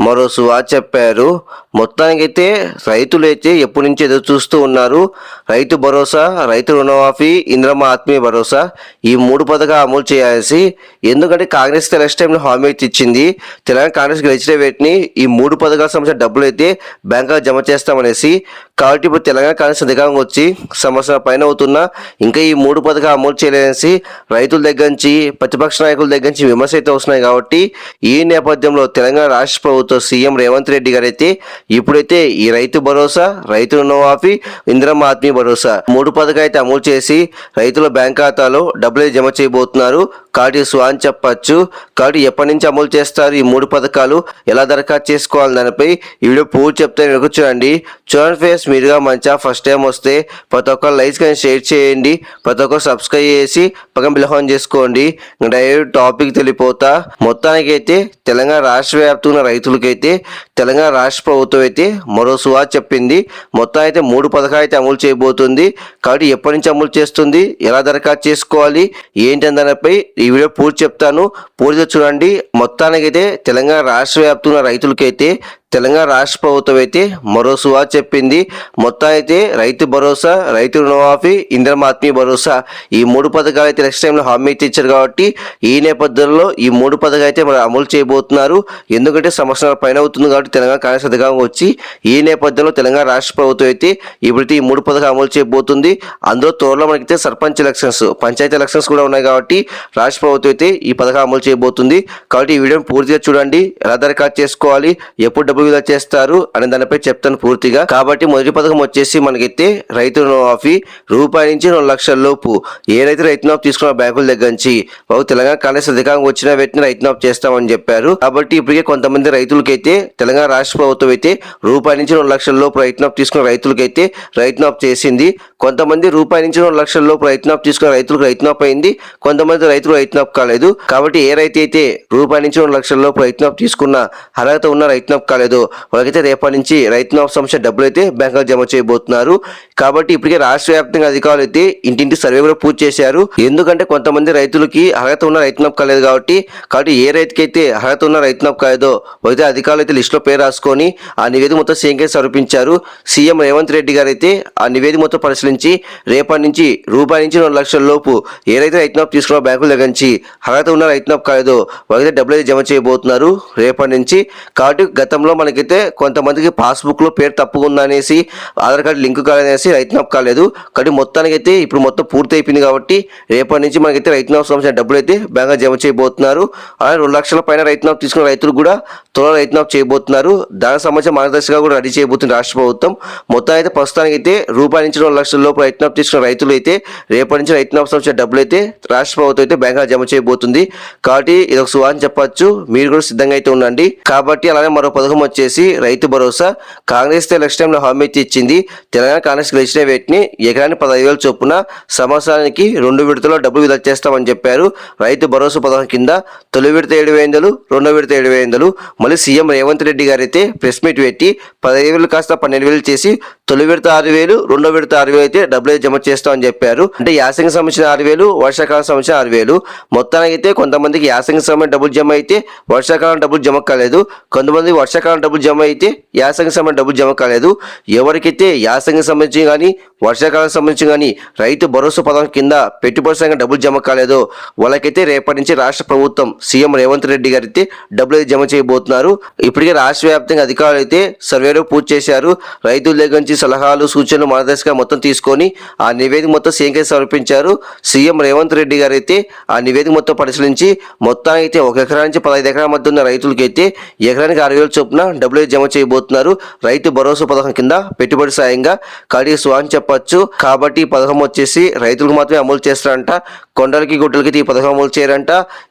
మరో సువా చెప్పారు మొత్తానికైతే రైతులైతే ఎప్పటి నుంచి ఎదురు చూస్తూ ఉన్నారు? రైతు భరోసా రైతు రుణమాఫీ ఇంద్రమ్మ ఆత్మీయ భరోసా ఈ మూడు పథకాలు అమలు చేయాల్సి ఎందుకంటే కాంగ్రెస్ ఎలక్షన్ టైంలో హామీ ఇచ్చింది. తెలంగాణ కాంగ్రెస్ గెలిచిన వేటిని ఈ మూడు పథకాల సంబంధించిన డబ్బులు అయితే బ్యాంకులో జమ చేస్తామనేసి కాబట్టి ఇప్పుడు తెలంగాణ కాంగ్రెస్ అధికారం వచ్చి సంవత్సరం పైన అవుతున్నా ఇంకా ఈ మూడు పథకాలు అమలు చేయలేదనేసి రైతుల దగ్గర నుంచి ప్రతిపక్ష నాయకుల దగ్గర నుంచి విమర్శ అయితే వస్తున్నాయి కాబట్టి ఈ నేపథ్యంలో తెలంగాణ రాష్ట్ర ప్రభుత్వం సీఎం రేవంత్ రెడ్డి గారు అయితే ఇప్పుడైతే ఈ రైతు భరోసా రైతు రుణమాఫీ ఇందిరమ్మ ఆత్మీయ భరోసా మూడు పథకం అయితే అమలు చేసి రైతుల బ్యాంక్ ఖాతాలో డబ్బులు జమ చేయబోతున్నారు. కాబట్టి స్వాన్ చెప్పచ్చు. కాబట్టి ఎప్పటి నుంచి అమలు చేస్తారు? ఈ మూడు పథకాలు ఎలా దరఖాస్తు చేసుకోవాలి? దానిపై ఈ వీడియో పూర్తి చెప్తే వెనుక చూడండి. చూడండి ఫేస్ మీరుగా మంచిగా ఫస్ట్ టైం వస్తే ప్రతి ఒక్కరు లైక్స్ కానీ షేర్ చేయండి. ప్రతి ఒక్కరు సబ్స్క్రైబ్ చేసి పక్కన బిలహోన్ చేసుకోండి. డైరెక్ట్ టాపిక్ తెలిపోతా. మొత్తానికి అయితే తెలంగాణ రాష్ట్ర వ్యాప్తంగా ఉన్న రైతులకైతే తెలంగాణ రాష్ట్ర ప్రభుత్వం అయితే మరో సువా చెప్పింది. మొత్తం అయితే మూడు పథకాలు అయితే అమలు చేయబోతుంది. కాబట్టి ఎప్పటి నుంచి అమలు చేస్తుంది? ఎలా దరఖాస్తు చేసుకోవాలి? ఏంటి దానిపై ఈ వీడియో పూర్తి చెప్తాను. పూర్తిగా చూడండి. మొత్తానికైతే తెలంగాణ రాష్ట్ర వ్యాప్తంగా రైతులకైతే తెలంగాణ రాష్ట్ర ప్రభుత్వం అయితే మరో సువా చెప్పింది. మొత్తం అయితే రైతు భరోసా రైతు రుణమాఫీ ఇంద్రమ ఆత్మీయ భరోసా. ఈ మూడు పథకాలు అయితే నెక్స్ట్ టైంలో హామీ అయితే ఇచ్చారు కాబట్టి ఈ నేపథ్యంలో ఈ మూడు పథకాలు అయితే మరి అమలు చేయబోతున్నారు. ఎందుకంటే సంవత్సరాల పైన అవుతుంది కాబట్టి తెలంగాణ కాంగ్రెస్ అధికారం వచ్చి ఈ నేపథ్యంలో తెలంగాణ రాష్ట్ర ప్రభుత్వం అయితే ఇప్పుడైతే ఈ మూడు పథకాలు అమలు చేయబోతుంది. అందులో త్వరలో మనకైతే సర్పంచ్ ఎలక్షన్స్ పంచాయతీ ఎలక్షన్స్ కూడా ఉన్నాయి కాబట్టి రాష్ట్ర ప్రభుత్వం అయితే ఈ పథకం అమలు చేయబోతుంది. కాబట్టి ఈ వీడియోని పూర్తిగా చూడండి. ఎలా దరఖాస్తు చేసుకోవాలి? ఎప్పుడు డబ్బులు విడుదల చేస్తారు అనే దానిపై చెప్తాను పూర్తిగా. కాబట్టి మొదటి పథకం వచ్చేసి మనకైతే రైతు రుణమాఫీ రూపాయి నుంచి రెండు లక్షల లోపు. ఏ రైతు రైతు తీసుకున్న బ్యాంకుల దగ్గర నుంచి? బాబు తెలంగాణ కాంగ్రెస్ అధికారం వచ్చిన వ్యక్తిని రైతు మాఫ్ చేస్తామని చెప్పారు. కాబట్టి ఇప్పటికే కొంతమంది రైతులకైతే తెలంగాణ రాష్ట్ర ప్రభుత్వం అయితే రూపాయి నుంచి రెండు లక్షల లోపు రైతు తీసుకున్న రైతులకైతే రైతు మాఫ్ చేసింది. కొంతమంది రూపాయి నుంచి రెండు లక్షల లోపు రైతు తీసుకున్న రైతులకు రైతు మాఫ్ అయింది. కొంతమంది రైతులు రైతు మాఫ్ కాలేదు. కాబట్టి ఏ రైతు అయితే రూపాయి నుంచి రెండు లక్షల లోపు రైతు తీసుకున్న అర్హత ఉన్న రైతు కాలేదు లేదు. వాళ్ళకైతే రేపటి నుంచి రైతు సంస్థ డబ్బులు అయితే బ్యాంకులో జమ చేయబోతున్నారు. కాబట్టి ఇప్పటికే రాష్ట్ర వ్యాప్తంగా అధికారులు అయితే ఇంటింటి సర్వే కూడా పూర్తి చేశారు. ఎందుకంటే కొంతమంది రైతులకి అర్హత ఉన్న రైతు మాఫ్ కాలేదు కాబట్టి కాబట్టి ఏ రైతుకైతే అర్హత ఉన్న రైతు మాఫ్ కాలేదో అయితే అధికారులు అయితే లిస్టులో పేరు రాసుకొని ఆ నివేదిక మొత్తం సీఎంకే సమర్పించారు. సీఎం రేవంత్ రెడ్డి గారు అయితే ఆ నివేదిక మొత్తం పరిశీలించి రేపటి నుంచి రూపాయి నుంచి రెండు లక్షల లోపు ఏదైతే రైతు రైతు తీసుకున్న బ్యాంకుల దగ్గర నుంచి అర్హత ఉన్న రైతు మాఫ్ కాలేదో వాళ్ళకైతే డబ్బులు అయితే జమ చేయబోతున్నారు రేపటి నుంచి. కాబట్టి గతంలో మనకైతే కొంతమందికి పాస్బుక్లో పేరు తప్పుగా అనేసి ఆధార్ కార్డు లింక్ కాలేదనేసి రైతు మాఫ్ కాలేదు. కానీ మొత్తానికి అయితే ఇప్పుడు మొత్తం పూర్తి అయిపోయింది కాబట్టి రేపటి నుంచి మనకైతే రైతు మాఫ్ సంబంధించిన డబ్బులు అయితే బ్యాంక్ జమ చేయబోతున్నారు. అలాగే రెండు లక్షల పైన రైతు మాఫ్ తీసుకున్న రైతులు కూడా త్వరలో రైతు మాఫ్ చేయబోతున్నారు. దానికి సంబంధించిన మార్గదర్శకంగా కూడా రెడీ చేయబోతుంది రాష్ట్ర ప్రభుత్వం. మొత్తం అయితే ప్రస్తుతానికి అయితే రూపాయి నుంచి రెండు లక్షల లోపు రైతు మాఫ్ తీసుకున్న రైతులు అయితే రేపటి నుంచి రైతు మాఫ్ సంబంధించిన డబ్బులు అయితే రాష్ట్ర ప్రభుత్వం అయితే బ్యాంక్ జమ చేయబోతుంది. కాబట్టి ఇది ఒక సువాన్ చెప్పచ్చు. మీరు కూడా సిద్ధంగా అయితే ఉండండి. కాబట్టి అలానే మరో పథకం వచ్చేసి రైతు భరోసా. కాంగ్రెస్ ఎలక్షన్ టైంలో హామీ ఇచ్చింది. తెలంగాణ కాంగ్రెస్ గెలిచిన వేటిని ఎకరానికి పదహైదు వేల చొప్పున సంవత్సరానికి రెండు విడతలో డబ్బులు విడుదల చేస్తామని చెప్పారు. రైతు భరోసా పథకం కింద తొలి విడత ఏడు వేలు రెండో విడత ఏడు వేలు మళ్ళీ సీఎం రేవంత్ రెడ్డి గారు అయితే ప్రెస్ మీట్ పెట్టి పదహైదు వేలు కాస్త పన్నెండు వేలు చేసి తొలి విడత ఆరు వేలు రెండో విడత ఆరు వేలు అయితే డబ్బులు అయితే జమ చేస్తామని చెప్పారు. అంటే యాసంగి సంబంధించిన ఆరు వేలు వర్షాకాలం సంబంధించిన ఆరు వేలు. మొత్తానికి అయితే కొంతమందికి యాసంగి సమయం డబ్బులు జమ అయితే వర్షాకాలం డబ్బులు జమ కాలేదు. కొంతమంది వర్షాకాలం డబ్బులు జమ అయితే యాసంగి సమయం డబ్బులు జమ కాలేదు. ఎవరికైతే యాసంగి సంబంధించి కానీ వర్షాకాలం సంబంధించి కానీ రైతు భరోసా పథకం కింద పెట్టుబడి సంఘం డబ్బులు జమ కాలేదో వాళ్ళకైతే రేపటి నుంచి రాష్ట్ర ప్రభుత్వం సీఎం రేవంత్ రెడ్డి గారు అయితే డబ్బులు అయితే జమ చేయబోతున్నారు. ఇప్పటికే రాష్ట్ర వ్యాప్తంగా అధికారులు అయితే సర్వేలో పూర్తి చేశారు. రైతుల దగ్గర నుంచి సలహాలు సూచనలు మార్గదర్శకంగా మొత్తం తీసుకొని ఆ నివేదిక మొత్తం సీఎంకే సమర్పించారు. సీఎం రేవంత్ రెడ్డి గారు అయితే ఆ నివేదిక మొత్తం పరిశీలించి మొత్తానికి అయితే ఒక ఎకరా నుంచి పదహైదు ఎకరాల మధ్య ఉన్న రైతులకైతే ఎకరానికి ఆరు వేల చొప్పున డబ్బులు జమ చేయబోతున్నారు. రైతు భరోసా పథకం కింద పెట్టుబడి సాయంగా కాడి అని చెప్పొచ్చు. కాబట్టి ఈ పథకం వచ్చేసి రైతులకు మాత్రమే అమలు చేస్తారంట. కొండలకి గుడ్డలకి ఈ పథకం అమలు చేయరంట.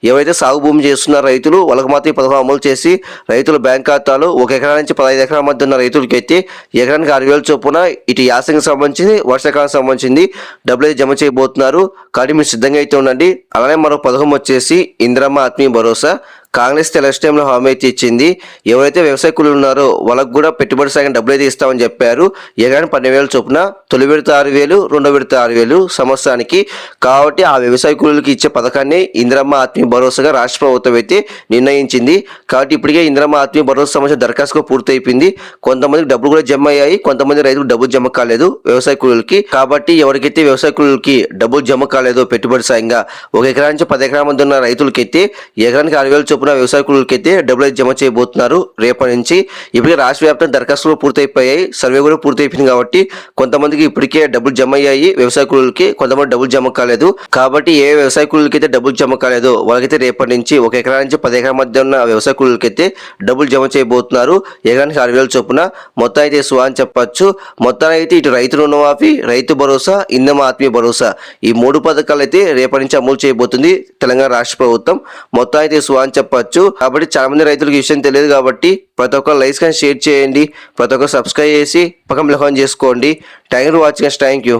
ఎవరైతే సాగు భూమి చేస్తున్న రైతులు వాళ్ళకి మాత్రం ఈ పథకం అమలు చేసి రైతుల బ్యాంక్ ఖాతాలు ఒక ఎకరా నుంచి పదహైదు ఎకరాల మధ్య ఉన్న రైతులకి అయితే ఎకరానికి ఆరు వేల చొప్పున ఇటు యాసకి సంబంధించింది వర్షాకాలం సంబంధించింది డబ్బులు జమ చేయబోతున్నారు. కానీ మీరు సిద్ధంగా అయితే ఉండండి. అలానే మరో పథకం వచ్చేసి ఇందిరమ్మ ఆత్మీయ భరోసా. కాంగ్రెస్ ఎలక్షన్ టైంలో హామీ అయితే ఇచ్చింది. ఎవరైతే వ్యవసాయ కూలీలు ఉన్నారో వాళ్ళకు కూడా పెట్టుబడి సాగిన డబ్బులు అయితే ఇస్తామని చెప్పారు. ఎకరానికి పన్నెండు వేలు చొప్పున తొలి విడత ఆరు వేలు రెండో విడత ఆరు వేలు సంవత్సరానికి. కాబట్టి ఆ వ్యవసాయ కూలీలకు ఇచ్చే పథకాన్ని ఇందిరమ్మ ఆత్మీయ భరోసాగా రాష్ట్ర ప్రభుత్వం అయితే నిర్ణయించింది. కాబట్టి ఇప్పటికే ఇందిరమ్మ ఆత్మీయ భరోసా సంబంధించిన దరఖాస్తు పూర్తయిపోయింది. కొంతమందికి డబ్బులు కూడా జమ అయ్యాయి కొంతమంది రైతులకు డబ్బులు జమ కాలేదు వ్యవసాయ కూలీలకి. కాబట్టి ఎవరికైతే వ్యవసాయ కూలీలకి డబ్బులు జమ కాలేదో పెట్టుబడి సాయంగా ఒక ఎకరా నుంచి పది ఎకరా మంది ఉన్న రైతులకైతే ఎకరానికి ఆరు వేలు చొప్పున వ్యవసాయ కూలీలకైతే డబ్బులు అయితే జమ చేయబోతున్నారు. రేపటి నుంచి ఇప్పటికే రాష్ట్ర వ్యాప్తంగా దరఖాస్తులు పూర్తయిపోయాయి. సర్వే కూడా పూర్తయిపోయింది కాబట్టి కొంతమందికి ఇప్పటికే డబ్బులు జమ అయ్యాయి. వ్యవసాయ కూలీలకి కొంతమంది డబ్బులు జమ కాలేదు. కాబట్టి ఏ వ్యవసాయ కూలీలకి అయితే డబ్బులు జమ కాలేదు వాళ్ళకైతే రేపటి నుంచి ఒక ఎకరా నుంచి పది ఎకరాల మధ్య ఉన్న వ్యవసాయ కూలీలకైతే డబ్బులు జమ చేయబోతున్నారు. ఎకరానికి ఆరు వేల చొప్పున. మొత్తం అయితే సువా అని చెప్పొచ్చు. మొత్తానికి అయితే ఇటు రైతు రుణమాఫీ రైతు భరోసా ఇంధమ ఆత్మీయ భరోసా ఈ మూడు పథకాలు అయితే రేపటి నుంచి అమలు చేయబోతుంది తెలంగాణ రాష్ట్ర ప్రభుత్వం. మొత్తం అయితే సువా అని చెప్పొచ్చు. కాబట్టి చాలా మంది రైతులకు ఈ విషయం తెలియదు కాబట్టి ప్రతి ఒక్క లైక్స్ కానీ షేర్ చేయండి. ప్రతి ఒక్కరు సబ్స్క్రైబ్ చేసి పక్కన బిల్ చేసుకోండి. Thank you for watching thank you